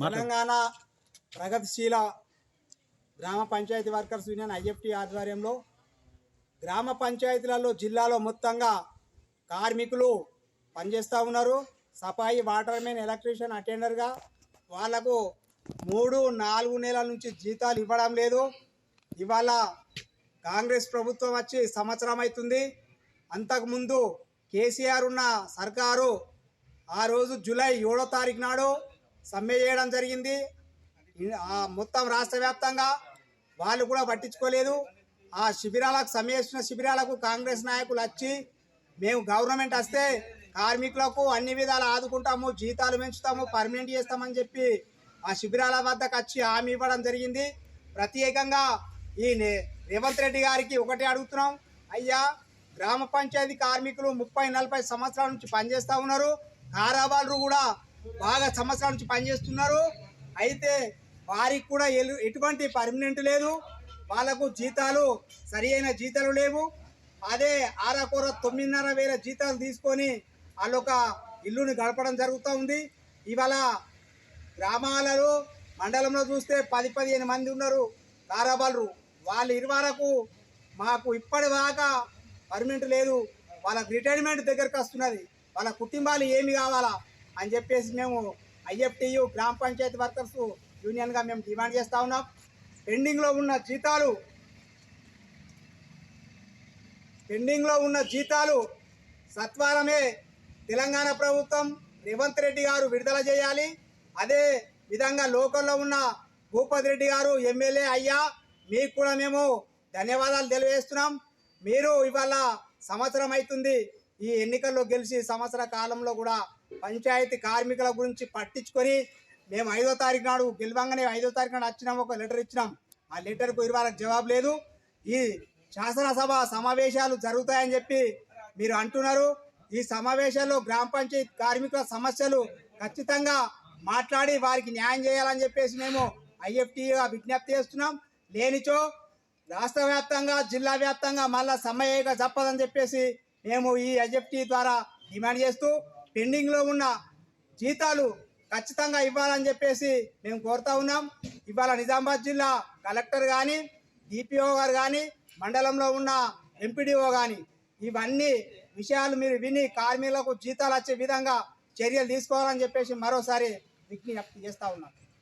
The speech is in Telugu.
తెలంగాణ ప్రగతిశీల గ్రామ పంచాయతీ వర్కర్స్ యూనియన్ ఐఎఫ్టీ ఆధ్వర్యంలో గ్రామ పంచాయతీలలో జిల్లాలో మొత్తంగా కార్మికులు పనిచేస్తూ ఉన్నారు. సఫాయి వాటర్మెన్ ఎలక్ట్రీషియన్ అటెండర్గా వాళ్ళకు మూడు నాలుగు నెలల నుంచి జీతాలు ఇవ్వడం లేదు. ఇవాళ కాంగ్రెస్ ప్రభుత్వం వచ్చి సంవత్సరం అవుతుంది. అంతకుముందు కేసీఆర్ ఉన్న సర్కారు ఆ రోజు జూలై ఏడో తారీఖు నాడు సమ్మె చేయడం జరిగింది. ఆ మొత్తం రాష్ట్ర వ్యాప్తంగా వాళ్ళు కూడా పట్టించుకోలేదు. ఆ శిబిరాలకు సమ్మె చేసిన శిబిరాలకు కాంగ్రెస్ నాయకులు వచ్చి మేము గవర్నమెంట్ వస్తే కార్మికులకు అన్ని విధాలు ఆదుకుంటాము జీతాలు పెంచుతాము పర్మనెంట్ చేస్తామని చెప్పి ఆ శిబిరాల వద్దకు వచ్చి హామీ ఇవ్వడం జరిగింది. ప్రత్యేకంగా ఈ నే- రేవంత్ రెడ్డి గారికి ఒకటే అడుగుతున్నాం. అయ్యా గ్రామ పంచాయతీ కార్మికులు ముప్పై నలభై సంవత్సరాల నుంచి పనిచేస్తూ ఉన్నారు. కారాబాలు కూడా బాగా సంవత్సరాల నుంచి పనిచేస్తున్నారు. అయితే వారికి కూడా ఎటువంటి పర్మనెంట్ లేదు. వాళ్ళకు జీతాలు సరి అయిన జీతాలు లేవు. అదే ఆరాకూర తొమ్మిదిన్నర వేల జీతాలు తీసుకొని వాళ్ళొక ఇల్లుని గడపడం జరుగుతూ ఉంది. ఇవాళ గ్రామాలలో మండలంలో చూస్తే పది పదిహేను మంది ఉన్నారు తారాబాలు వాళ్ళు ఇరువరకు మాకు ఇప్పటిదాకా పర్మనెంట్ లేదు. వాళ్ళకి రిటైర్మెంట్ దగ్గరకు వస్తున్నది. వాళ్ళ కుటుంబాలు ఏమి కావాలా? అని చెప్పేసి మేము ఐఎఫ్టీయు గ్రామ పంచాయతీ వర్కర్స్ యూనియన్గా మేము డిమాండ్ చేస్తూ ఉన్నాం. పెండింగ్లో ఉన్న జీతాలు పెండింగ్లో ఉన్న జీతాలు సత్వరమే తెలంగాణ ప్రభుత్వం రేవంత్ రెడ్డి గారు విడుదల చేయాలి. అదే విధంగా లోకల్లో ఉన్న భూపతి రెడ్డి గారు ఎమ్మెల్యే అయ్యా మీకు కూడా మేము ధన్యవాదాలు తెలియజేస్తున్నాం. మీరు ఇవాళ సంవత్సరం అవుతుంది ఈ ఎన్నికల్లో గెలిచి సంవత్సర కాలంలో కూడా పంచాయతీ కార్మికుల గురించి పట్టించుకొని మేము ఐదో తారీఖు నాడు గెలవంగానే ఐదో తారీఖు నాడు వచ్చినాం ఒక లెటర్ ఇచ్చినాం. ఆ లెటర్కు ఇరువాళ్ళకి జవాబు లేదు. ఈ శాసనసభ సమావేశాలు జరుగుతాయని చెప్పి మీరు అంటున్నారు. ఈ సమావేశాల్లో గ్రామ పంచాయతీ కార్మికుల సమస్యలు ఖచ్చితంగా మాట్లాడి వారికి న్యాయం చేయాలని చెప్పేసి మేము ఐఎఫ్టీగా విజ్ఞప్తి చేస్తున్నాం. లేనిచో రాష్ట్ర వ్యాప్తంగా జిల్లా వ్యాప్తంగా మళ్ళా సమ్మయ్యగా చెప్పదని చెప్పేసి మేము ఈ ఎస్ఎఫ్టీ ద్వారా డిమాండ్ చేస్తూ పెండింగ్లో ఉన్న జీతాలు ఖచ్చితంగా ఇవ్వాలని చెప్పేసి మేము కోరుతా ఉన్నాం. ఇవాళ నిజామాబాద్ జిల్లా కలెక్టర్ కానీ డిపిఓ గారు కానీ మండలంలో ఉన్న ఎంపీడీఓ కానీ ఇవన్నీ విషయాలు మీరు విని కార్మికులకు జీతాలు వచ్చే విధంగా చర్యలు తీసుకోవాలని చెప్పేసి మరోసారి విజ్ఞప్తి చేస్తూ ఉన్నాం.